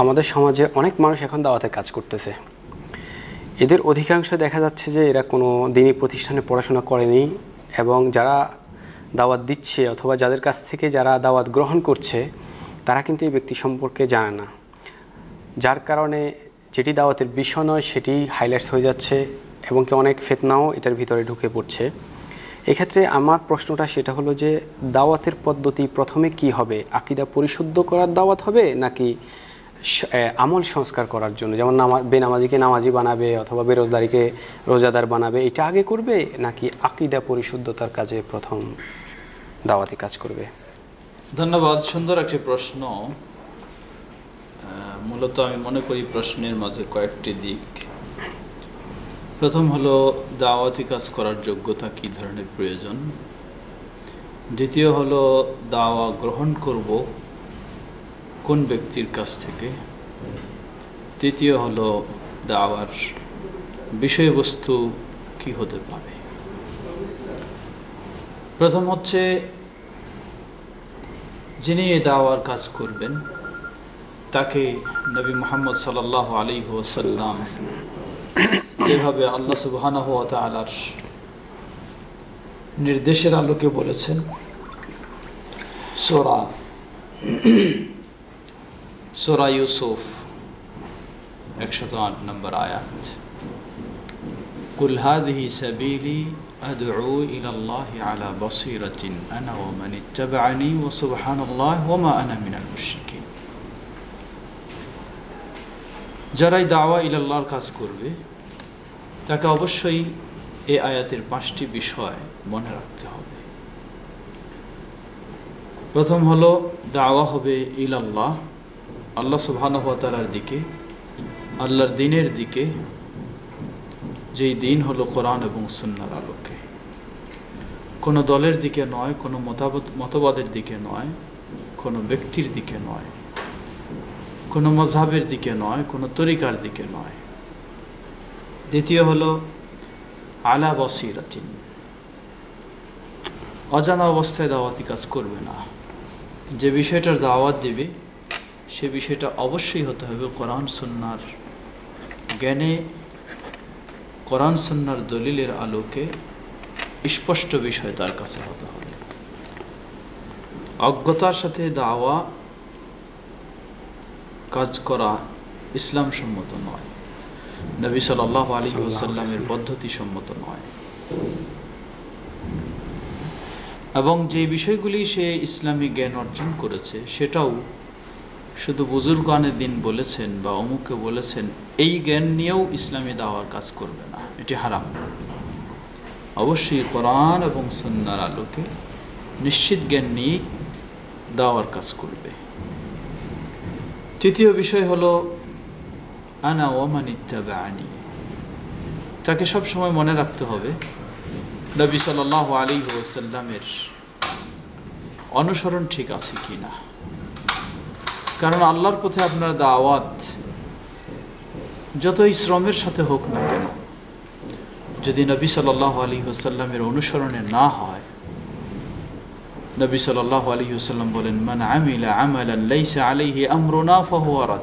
আমাদের সমাজে অনেক মানুষ এখন দাওয়াতের কাজ করতেছে। এদের অধিকাংশ দেখা যাচ্ছে যে এরা কোনো দিনই প্রতিষ্ঠানে পড়াশোনা করেনি এবং যারা দাওয়াত দিচ্ছে অথবা যাদের কাছ থেকে যারা দাওয়াত গ্রহণ করছে, তারা কিন্তু এই ব্যক্তি সম্পর্কে জানে না। যার কারণে যেটি দাওয়াতের বিষয় নয়, সেটি হাইলাইটস হয়ে যাচ্ছে এবং কি অনেক ফেতনাও এটার ভিতরে ঢুকে পড়ছে। এক্ষেত্রে আমার প্রশ্নটা সেটা হলো যে, দাওয়াতের পদ্ধতি প্রথমে কি হবে? আকিদা পরিশুদ্ধ করার দাওয়াত হবে নাকি আমল সংস্কার করার জন্য, যেমন নামা, বেনামাজিকে নামাজি বানাবে অথবা বেরোজদারিকে রোজাদার বানাবে, এটা আগে করবে নাকি আকিদা পরিশুদ্ধতার কাজে প্রথম দাওয়াতি কাজ করবে? ধন্যবাদ, সুন্দর একটি প্রশ্ন। মূলত আমি মনে করি প্রশ্নের মাঝে কয়েকটি দিক। প্রথম হলো, দাওয়াতি কাজ করার যোগ্যতা কী ধরনের প্রয়োজন? দ্বিতীয় হলো, দাওয়া গ্রহণ করব কোন ব্যক্তির কাছ থেকে? তৃতীয় হলো দাওয়ার বিষয়বস্তু কি হতে পারে? প্রথম হচ্ছে, যিনি এই দাওয়ার কাজ করবেন, তাকে নবী মোহাম্মদ সাল্লাহ আলী ওসাল্লাম যেভাবে আল্লাহ সুবাহানা হুয়া তালার নির্দেশের আলোকে বলেছেন, সোরা সোরা ইউসুফ একশত আট নম্বর আয়াত قل هذه سبيلي أدعو إلى الله على بصيرة أنا ومن اتبعني وسبحان الله وما أنا من المشركين যারাই দাওয়া ইলাল্লাহর কাজ করবে তাকে অবশ্যই এই আয়াতের পাঁচটি বিষয় মনে রাখতে হবে প্রথম হলো দাওয়া হবে ইলাল্লাহ আল্লাহ সুবহানাহু ওয়া দিকে, আল্লাহর দিনের দিকে, যেই দিন হলো কোরআন এবং সুন্নার আলোকে। কোনো দলের দিকে নয়, কোনো মতামত মতবাদের দিকে নয়, কোনো ব্যক্তির দিকে নয়, কোনো মজহাবের দিকে নয়, কোনো তরিকার দিকে নয়। দ্বিতীয় হলো, আলা বসিরাতিন। অজানা অবস্থায় দাওয়াতি কাজ করবে না। যে বিষয়টার দাওয়াত দেবে সে বিষয়টা অবশ্যই হতে হবে কোরআন সুন্নার জ্ঞানে। কোরআন সন্ন্যার দলিলের আলোকে স্পষ্ট বিষয় তার কাছে হতে হবে। অজ্ঞতার সাথে দাওয়া কাজ করা ইসলাম সম্মত নয়। নবী সাল আলী পদ্ধতি সম্মত নয়। এবং যে বিষয়গুলি সে ইসলামী জ্ঞান অর্জন করেছে সেটাও শুধু বুজুর্গানের দিন বলেছেন বা অমুকে বলেছেন, এই জ্ঞান নিয়েও ইসলামী দাওয়ার কাজ করবে না। এটি হারাম। অবশ্যই কোরআন এবং সন্ন্যার আলোকে নিশ্চিত জ্ঞান নিয়ে দাওয়ার কাজ করবে। তৃতীয় বিষয় হলো, আনা ওমান ইত্যাবে আনি তাকে সব সময় মনে রাখতে হবে, নবী সাল আলী ওসাল্লামের অনুসরণ ঠিক আছে কি না কারণ আল্লাহর পথে আপনার দাওয়াত যতই শ্রমের সাথে হোক না কেন, যদি নবী সাল্লাহ আলী হুসাল্লামের অনুসরণে না হয়, নবী সাল্লাহ আলী হুসাল্লাম বলেন, মান আমিলা আমালান লাইসা আলাইহি আমরুনা ফাহুয়া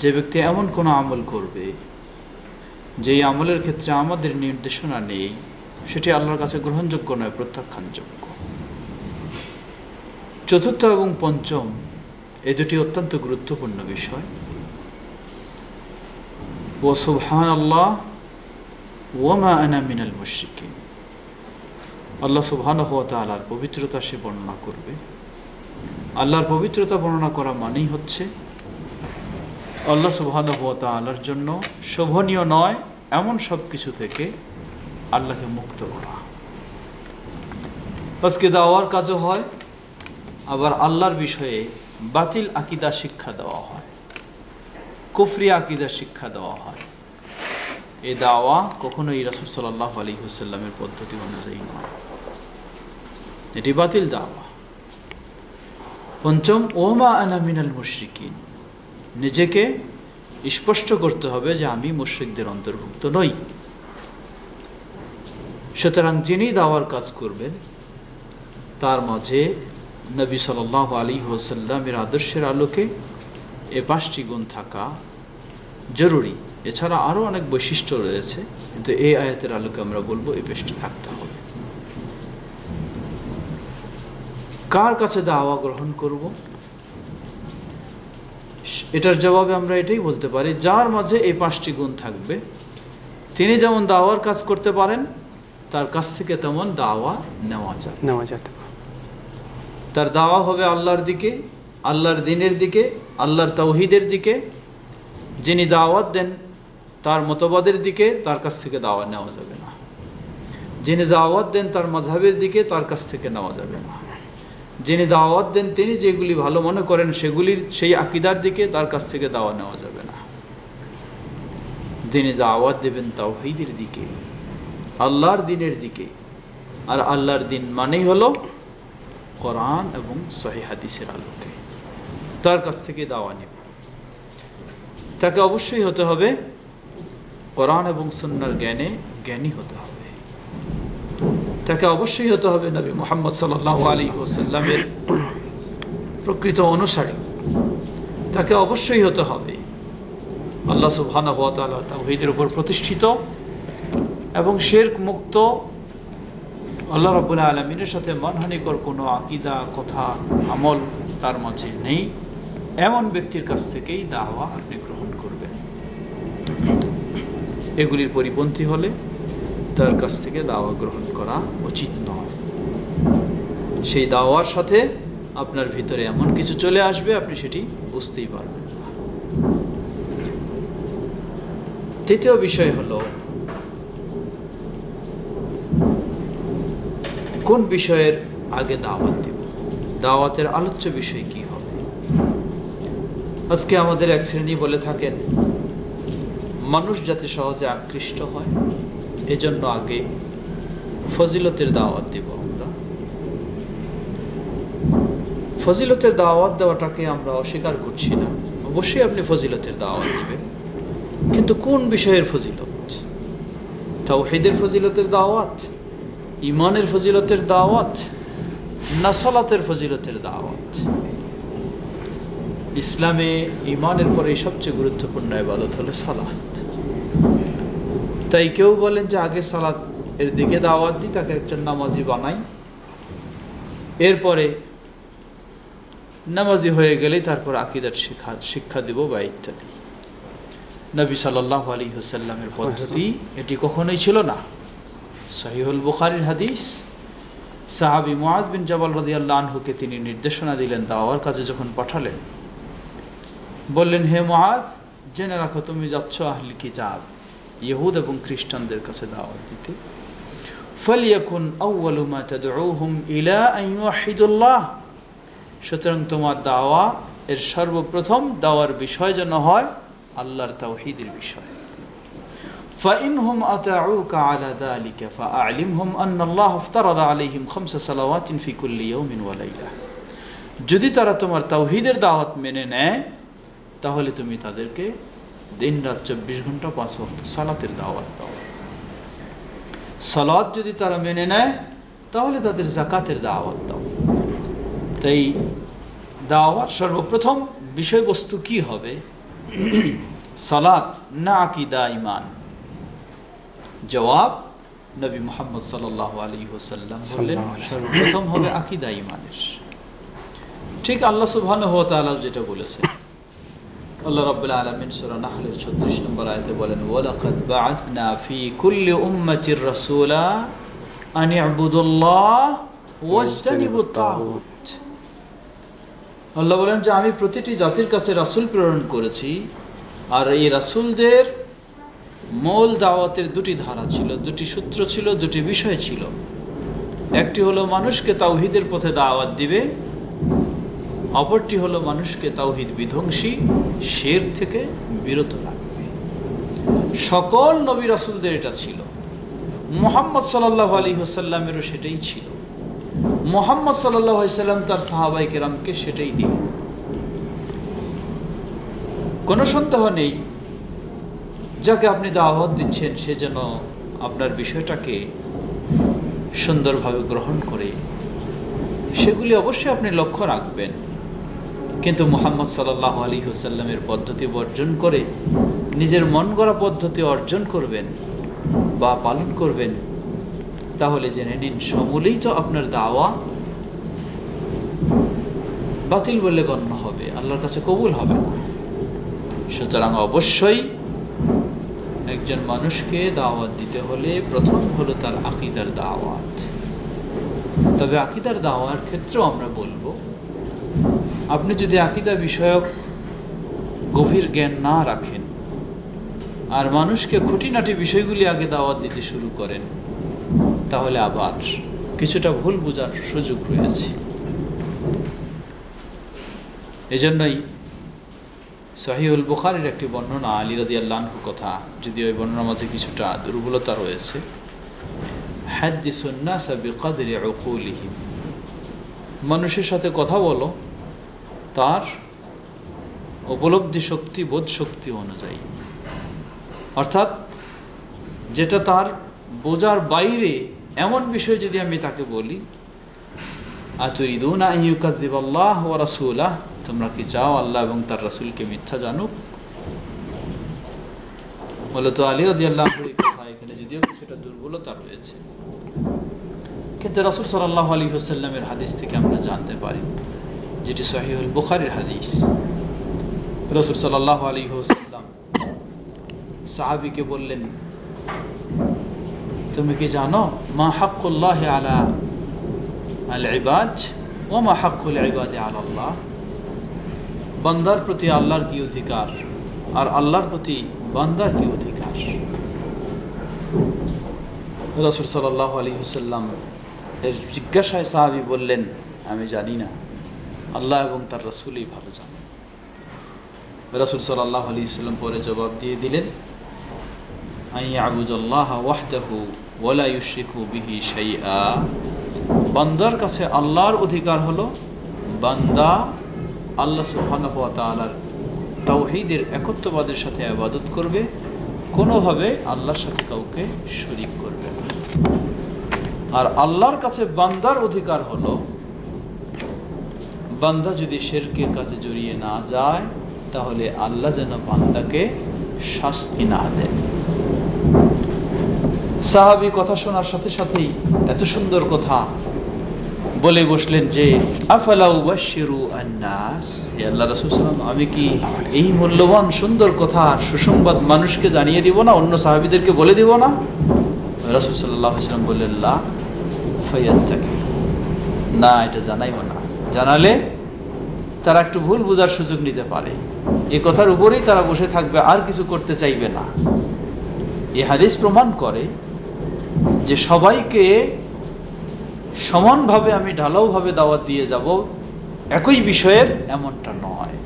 যে ব্যক্তি এমন কোনো আমল করবে, যেই আমলের ক্ষেত্রে আমাদের নির্দেশনা নেই, সেটি আল্লাহর কাছে গ্রহণযোগ্য নয়, প্রত্যাখ্যানযোগ্য। চতুর্থ এবং পঞ্চম এই দুটি অত্যন্ত গুরুত্বপূর্ণ বিষয়। ও সুবহান আল্লাহ ওয়ামা আনা মিনাল মুশরিকিন। আল্লাহ সুবহান তালার পবিত্রতা সে বর্ণনা করবে। আল্লাহর পবিত্রতা বর্ণনা করা মানেই হচ্ছে আল্লাহ সুবহান তালার জন্য শোভনীয় নয় এমন সব কিছু থেকে আল্লাহকে মুক্ত করা। আজকে দাওয়ার কাজও হয়, আবার আল্লাহর বিষয়ে বাতিল আকিদা শিক্ষা দেওয়া হয়। কুফরি আকিদা শিক্ষা দেওয়া হয়। এ দাওয়া কখনোই রাসুল সাল্লাহ আলী হুসাল্লামের পদ্ধতি অনুযায়ী নয়। এটি বাতিল দাওয়া। পঞ্চম, ওমা আনামিনাল মুশরিকিন। নিজেকে স্পষ্ট করতে হবে যে আমি মুশ্রিকদের অন্তর্ভুক্ত নই। সুতরাং যিনি দাওয়ার কাজ করবেন, তার মাঝে নবী সাল আলী ওসাল্লামের আদর্শের আলোকে এ পাঁচটি গুণ থাকা জরুরি। এছাড়া আরও অনেক বৈশিষ্ট্য রয়েছে, কিন্তু এই আয়াতের আলোকে আমরা বলব এই পেশটি থাকতে হবে। কার কাছে দাওয়া গ্রহণ করব? এটার জবাবে আমরা এটাই বলতে পারি, যার মাঝে এই পাঁচটি গুণ থাকবে, তিনি যেমন দাওয়ার কাজ করতে পারেন, তার কাছ থেকে তেমন দাওয়া নেওয়া যায় নেওয়া যেতে পারে। তার দাওয়া হবে আল্লাহর দিকে, আল্লাহর দিনের দিকে, আল্লাহর তৌহিদের দিকে। যিনি দাওয়াত দেন, তার মতবাদের দিকে তার কাছ থেকে দাওয়া নেওয়া যাবে না। যিনি দাওয়াত দেন তার মজাবের দিকে তার কাছ থেকে নেওয়া যাবে না। যিনি দাওয়াত দেন, তিনি যেগুলি ভালো মনে করেন, সেগুলির, সেই আকিদার দিকে তার কাছ থেকে দাওয়া নেওয়া যাবে না। তিনি দাওয়াত দেবেন তাওহিদের দিকে, আল্লাহর দিনের দিকে। আর আল্লাহর দিন মানেই হলো কোরআন এবং সহি হাদিসের আলোকে। তার কাছ থেকে দাওয়া নেব। তাকে অবশ্যই হতে হবে কোরআন এবং সন্ন্যার জ্ঞানে জ্ঞানী হতে হবে। তাকে অবশ্যই হতে হবে নবী মোহাম্মদ সাল্লাহ আলী ওসাল্লামের প্রকৃত অনুসারী। তাকে অবশ্যই হতে হবে আল্লাহ সুবহানা তাআলা তাওহীদের উপর প্রতিষ্ঠিত এবং শেরক মুক্ত আল্লাহ রাব্বুল আলমিনের সাথে মানহানিকর কোনো আকিদা, কথা, আমল তার মাঝে নেই। এমন ব্যক্তির কাছ থেকেই দাওয়া আপনি গ্রহণ করবেন। এগুলির পরিপন্থী হলে তার কাছ থেকে দাওয়া গ্রহণ করা উচিত নয়। সেই দাওয়ার সাথে আপনার ভিতরে এমন কিছু চলে আসবে, আপনি সেটি বুঝতেই পারবেন তৃতীয় বিষয় হলো কোন বিষয়ের আগে দাওয়াত দিব? দাওয়াতের আলোচ্য বিষয় কি হবে? আজকে আমাদের এক শ্রেণি বলে থাকেন, মানুষ যাতে সহজে আকৃষ্ট হয়, এজন্য আগে ফজিলতের দাওয়াত দেব আমরা। ফজিলতের দাওয়াত দেওয়াটাকে আমরা অস্বীকার করছি না। অবশ্যই আপনি ফজিলতের দাওয়াত দেবেন, কিন্তু কোন বিষয়ের ফজিলত? তাও হেদের ফজিলতের দাওয়াত? ইমানের ফজিলতের দাওয়াত না সালাতের ফজিলতের দাওয়াত? ইসলামে ইমানের পরে সবচেয়ে গুরুত্বপূর্ণ ইবাদত হলো সালাত। তাই কেউ বলেন যে, আগে সালাত, এর দিকে দাওয়াত দিই, তাকে একজন নামাজি বানাই। এরপরে নামাজি হয়ে গেলেই তারপর আকিদার শিক্ষা শিক্ষা দিব বা ইত্যাদি। নবী সাল্লাহ আলী হুসাল্লামের পদ্ধতি এটি কখনোই ছিল না। সহিহুল বুখারির হাদিস। সাহাবি মুআজ বিন জবাল রাদিয়াল্লাহু আনহুকে তিনি নির্দেশনা দিলেন, দাওয়ার কাজে যখন পাঠালেন, বললেন, হে মুআজ, জেনে রাখো, তুমি যাচ্ছ আহলি কিতাব, ইহুদ এবং খ্রিস্টানদের কাছে দাওয়াত দিতে। ফালিয়াকুন আউয়ালু মা তাদউহুম ইলা আন ইউহিদুল্লাহ। সুতরাং তোমার দাওয়া এর সর্বপ্রথম দাওয়ার বিষয় যেন হয় আল্লাহর তাওহীদের বিষয়। فإنهم أطاعوك على ذلك فأعلمهم أن الله افترض عليهم خمس صلوات في كل يوم وليلة যদি তারা তোমার তাওহীদের দাওয়াত মেনে নেয় তাহলে তুমি তাদেরকে দিন রাত চব্বিশ ঘন্টা পাঁচ ওয়াক্ত সালাতের দাওয়াত দাও সালাত যদি তারা মেনে নেয় তাহলে তাদের জাকাতের দাওয়াত দাও তাই দাওয়াত সর্বপ্রথম বিষয়বস্তু কি হবে সালাত না আকিদা ইমান জবাব নবী মোহাম্মদ সাল্লাহ আলী হোসাল্লাম বললেন সর্বপ্রথম হবে আকিদা ইমানের ঠিক আল্লাহ সুবহান যেটা বলেছে আল্লাহ রাব্বুল আলামিন সূরা নাহলের 36 নম্বর আয়াতে বলেন ওয়ালাকাদ বাআথনা ফি কুল্লি উম্মাতির রাসূলা আন ইবুদুল্লাহ ওয়াজতানিবুত তাগুত আল্লাহ বলেন যে আমি প্রতিটি জাতির কাছে রাসূল প্রেরণ করেছি আর এই রাসূলদের মূল দাওয়াতের দুটি ধারা ছিল, দুটি সূত্র ছিল, দুটি বিষয় ছিল। একটি হলো মানুষকে তাওহিদের পথে দাওয়াত দিবে, অপরটি হলো মানুষকে তাওহিদ বিধ্বংসী, শের থেকে বিরত রাখবে। সকল নবী রাসুলদের এটা ছিল। মোহাম্মদ সাল্লাহ আলী হোসাল্লামেরও সেটাই ছিল। মোহাম্মদ সাল্লাহ সাল্লাম তার সাহাবাই কেরামকে সেটাই দিলেন। কোনো সন্দেহ নেই যাকে আপনি দাওয়াত দিচ্ছেন, সে যেন আপনার বিষয়টাকে সুন্দরভাবে গ্রহণ করে। সেগুলি অবশ্যই আপনি লক্ষ্য রাখবেন। কিন্তু মোহাম্মদ সাল্লাহ আলী হুসাল্লামের পদ্ধতি বর্জন করে, নিজের মন গড়া পদ্ধতি অর্জন করবেন বা পালন করবেন, তাহলে জেনে নিন, সমূলেই তো আপনার দাওয়া বাতিল বলে গণ্য হবে, আল্লাহর কাছে কবুল হবে না। সুতরাং অবশ্যই একজন মানুষকে দাওয়াত দিতে হলে প্রথম হলো তার আকিদার দাওয়াত। তবে আকিদার দাওয়ার ক্ষেত্রেও আমরা বলব, আপনি যদি আকিদা বিষয়ক গভীর জ্ঞান না রাখেন আর মানুষকে খুঁটিনাটি বিষয়গুলি আগে দাওয়াত দিতে শুরু করেন, তাহলে আবার কিছুটা ভুল বোঝার সুযোগ রয়েছে। এজন্যই সহিউল বুখারের একটি বর্ণনা আলী রাদি আল্লাহর কথা, যদি ওই বর্ণনার মাঝে কিছুটা দুর্বলতা রয়েছে। মানুষের সাথে কথা বলো, তার উপলব্ধি শক্তি, বোধ শক্তি অনুযায়ী। অর্থাৎ যেটা তার বোঝার বাইরে এমন বিষয় যদি আমি তাকে বলি ইউকাদ্দিব আল্লাহ ওয়া রাসূলাহ তোমরা কি চাও আল্লাহ এবং তার রাসূলকে মিথ্যা জানুক? মূলত আলী আনহু কথা এখানে যদিও কিছুটা দুর্বলতা রয়েছে। কিন্তু রাসূল সাল্লাল্লাহু আলাইহি ওয়াসাল্লামের হাদিস থেকে আমরা জানতে পারি, যেটি সহিহুল বুখারীর হাদিস। রাসূল সাল্লাল্লাহু আলাইহি ওয়াসাল্লাম সাহাবীকে বললেন, তুমি কি জানো মা হাক্কুল্লাহ আলা আল ইবাদ ও মা হাক্কুল ইবাদে আলা আল্লাহ বান্দার প্রতি আল্লাহর কি অধিকার? আর আল্লাহর প্রতি বান্দার কি অধিকার? রাসুল সাল্লাহ আলী হুসাল্লাম এর জিজ্ঞাসায় সাহাবি বললেন, আমি জানি না। আল্লাহ এবং তার রাসুলই ভালো জানেন। রাসুল সাল্লাহ আলী সাল্লাম পরে জবাব দিয়ে দিলেন আই আবুদুল্লাহ ওয়াহদাহু ওয়ালা ইউশরিকু বিহি শাইআ। বান্দার কাছে আল্লাহর অধিকার হলো বান্দা আল্লাহ সুবহানাহু ওয়া তাআলার তাওহীদের একত্ববাদের সাথে আবাদত করবে, কোনোভাবে আল্লাহর সাথে কাউকে শরিক করবে আর আল্লাহর কাছে বান্দার অধিকার হলো, বান্দা যদি শেরকের কাছে জড়িয়ে না যায়, তাহলে আল্লাহ যেন বান্দাকে শাস্তি না দেন। সাহাবি কথা শোনার সাথে সাথেই এত সুন্দর কথা বলে বসলেন যে আফালাউ বাশিরু আন্নাস? আল্লাহ রাসূল সাল্লাল্লাহু আমি কি এই মূল্যবান সুন্দর কথা সুসংবাদ মানুষকে জানিয়ে দিব না অন্য সাহাবীদেরকে বলে দিব না? রাসূল সাল্লাল্লাহু আলাইহি ওয়াসাল্লাম বললেন লা ফায়াত্তাকি না এটা জানাইব না। জানালে তারা একটু ভুল বোঝার সুযোগ নিতে পারে। এই কথার উপরেই তারা বসে থাকবে আর কিছু করতে চাইবে না। এ হাদিস প্রমাণ করে যে সবাইকে সমানভাবে আমি ঢালাওভাবে দাওয়াত দিয়ে যাব, একই বিষয়ের এমনটা নয়।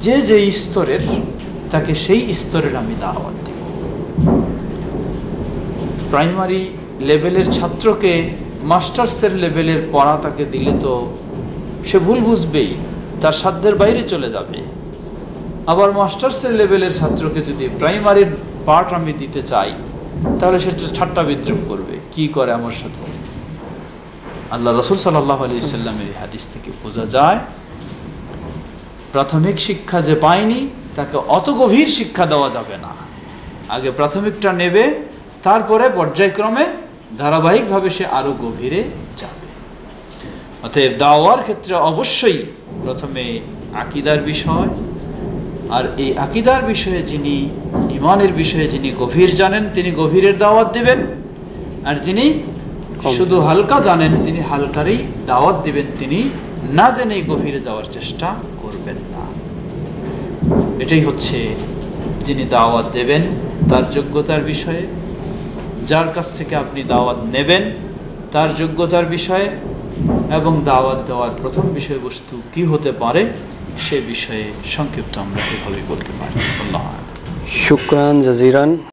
যে যে স্তরের, তাকে সেই স্তরের আমি দাওয়াত দিব। প্রাইমারি লেভেলের ছাত্রকে, মাস্টার্সের লেভেলের পড়া তাকে দিলে তো সে ভুল বুঝবেই, তার সাধ্যের বাইরে চলে যাবে। আবার মাস্টার্সের লেভেলের ছাত্রকে যদি প্রাইমারির পার্ট আমি দিতে চাই, তাহলে সেটা ঠাট্টা বিদ্রুপ করবে। কি করে আমার সাথে? আল্লাহ রসুল সাল্লাহ আলি সাল্লামের হাদিস থেকে বোঝা যায়, প্রাথমিক শিক্ষা যে পায়নি, তাকে অত গভীর শিক্ষা দেওয়া যাবে না। আগে প্রাথমিকটা নেবে, তারপরে পর্যায়ক্রমে ধারাবাহিকভাবে সে আরও গভীরে যাবে। অতএব দাওয়ার ক্ষেত্রে অবশ্যই প্রথমে আকিদার বিষয়, আর এই আকিদার বিষয়ে যিনি ইমানের বিষয়ে যিনি গভীর জানেন, তিনি গভীরের দাওয়াত দেবেন, আর যিনি শুধু হালকা জানেন তিনি হালকারই দাওয়াত দিবেন তিনি না জেনে গভীরে যাওয়ার চেষ্টা করবেন না। এটাই হচ্ছে যিনি দাওয়াত দেবেন তার যোগ্যতার বিষয়ে। যার কাছ থেকে আপনি দাওয়াত নেবেন তার যোগ্যতার বিষয়ে এবং দাওয়াত দেওয়ার প্রথম বিষয়বস্তু কি হতে পারে সে বিষয়ে সংক্ষিপ্ত আমরা এভাবে বলতে পারি। আল্লাহ শুক্রান জাজিরান।